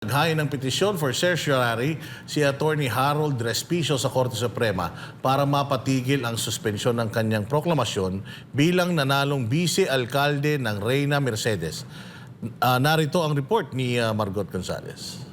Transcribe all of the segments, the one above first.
Naghain ng petisyon for certiorari si Attorney Harold Respicio sa Korte Suprema para mapatigil ang suspensyon ng kanyang proklamasyon bilang nanalong vice-alkalde ng Reyna Mercedes. Ah, narito ang report ni ah, Margot Gonzalez.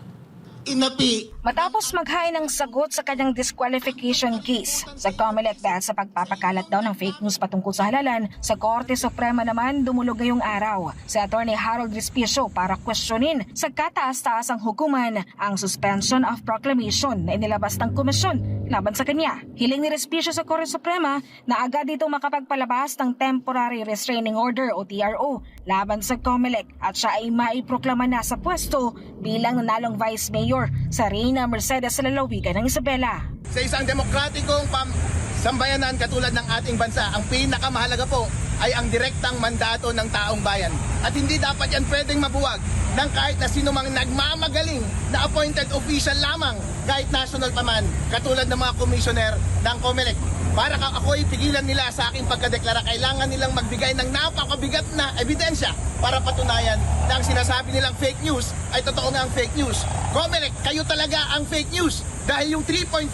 Inapi. Matapos maghain ng sagot sa kanyang disqualification case sa COMELEC dahil sa pagpapakalat daw ng fake news patungkol sa halalan, sa Korte Suprema naman dumulog ngayong araw. Si Attorney Harold Respicio para questionin sa kataas-taasang hukuman ang suspension of proclamation na inilabas ng komisyon laban sa kanya. Hiling ni Respicio sa Korte Suprema na agad dito makapagpalabas ng Temporary Restraining Order o TRO laban sa COMELEC at siya ay maiproklama na sa pwesto bilang nanalong Vice Mayor sa Reina Mercedes sa lalawigan ng Isabela. sa isang demokratikong pam sambayanan katulad ng ating bansa, ang pinakamahalaga po ay ang direktang mandato ng taong bayan. At hindi dapat yan pwedeng mabuwag ng kahit na sino mang nagmamagaling na appointed official lamang kahit national pa man, katulad ng mga komisyoner ng COMELEC. Para ka ako'y pigilan nila sa aking pagkadeklara, kailangan nilang magbigay ng napakabigat na ebidensya para patunayan na ang sinasabi nilang fake news ay totoo nga ang fake news. Comelec, kayo talaga ang fake news dahil yung 3.5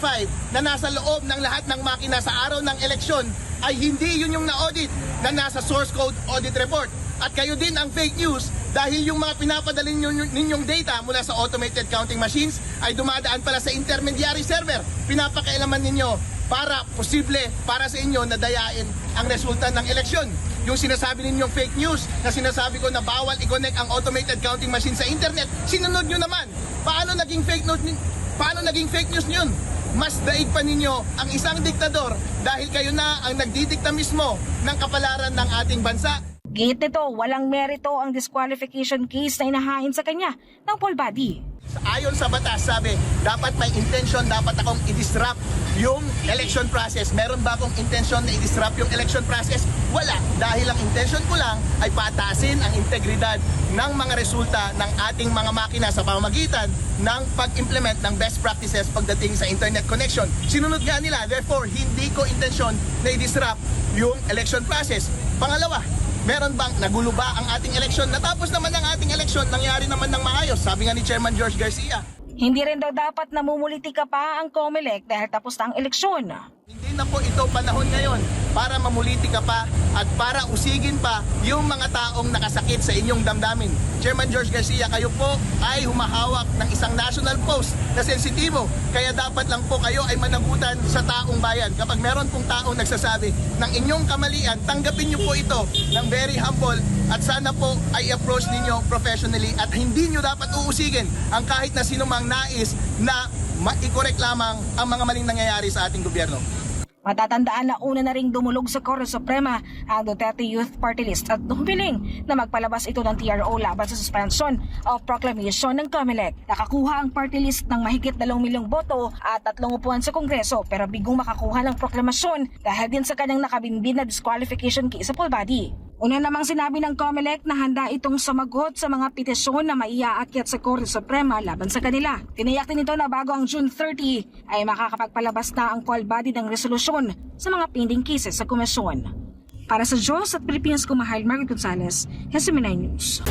na nasa loob ng lahat ng makina sa araw ng eleksyon ay hindi yun yung na-audit na nasa source code audit report. At kayo din ang fake news dahil yung mga pinapadala ninyo, ninyong data mula sa automated counting machines ay dumadaan pala sa intermediary server. Pinapakailaman ninyo para posible para sa inyo na dayain ang resulta ng eleksyon. Yung sinasabi ninyong fake news na sinasabi ko na bawal i-connect ang automated counting machine sa internet, sinunod nyo naman. Paano naging fake news, paano naging fake news yun? Mas daig pa ninyo ang isang diktador dahil kayo na ang nagdidikta mismo ng kapalaran ng ating bansa. Gate nito, walang merito ang disqualification case na inahain sa kanya ng full body. Ayon sa batas, sabi, dapat may intention, dapat akong i-disrupt yung election process. Meron ba akong intention na i-disrupt yung election process? Wala. Dahil ang intention ko lang ay patasin ang integridad ng mga resulta ng ating mga makina sa pamamagitan ng pag-implement ng best practices pagdating sa internet connection. Sinunod nga nila, therefore, hindi ko intention na i-disrupt yung election process. Pangalawa, Meron bang nagulo ba ang ating eleksyon? Natapos naman ang ating eleksyon, nangyari naman ng maayos, sabi nga ni Chairman George Garcia. Hindi rin daw dapat namumulitika pa ang COMELEC dahil tapos na ang eleksyon. Hindi na po ito panahon ngayon para mamuliti ka pa at para usigin pa yung mga taong nakasakit sa inyong damdamin. Chairman George Garcia, kayo po ay humahawak ng isang national post na sensitibo. Kaya dapat lang po kayo ay managutan sa taong bayan. Kapag meron pong taong nagsasabi ng inyong kamalian, tanggapin niyo po ito ng very humble at sana po ay approach ninyo professionally at hindi niyo dapat uusigin ang kahit na sino mang nais na ma-correct lamang ang mga maling nangyayari sa ating gobyerno. Matatandaan na una na ring dumulog sa Korte Suprema ang Duterte Youth Party List at humiling na magpalabas ito ng TRO laban sa suspension of proclamation ng COMELEC. Nakakuha ang party list ng mahigit 2 milyong boto at tatlong upuan sa Kongreso pero bigong makakuha ng proklamasyon dahil din sa kanyang nakabinbin na disqualification case sa full body. Una namang sinabi ng COMELEC na handa itong sumagot sa mga petisyon na maiaakyat sa Korte Suprema laban sa kanila. Tiniyak din ito na bago ang June 30 ay makakapagpalabas na ang full body ng resolusyon sa mga pending cases sa komisyon. Para sa Diyos at Pilipinas Kumahal, Margaret Gonzalez, SMNI News.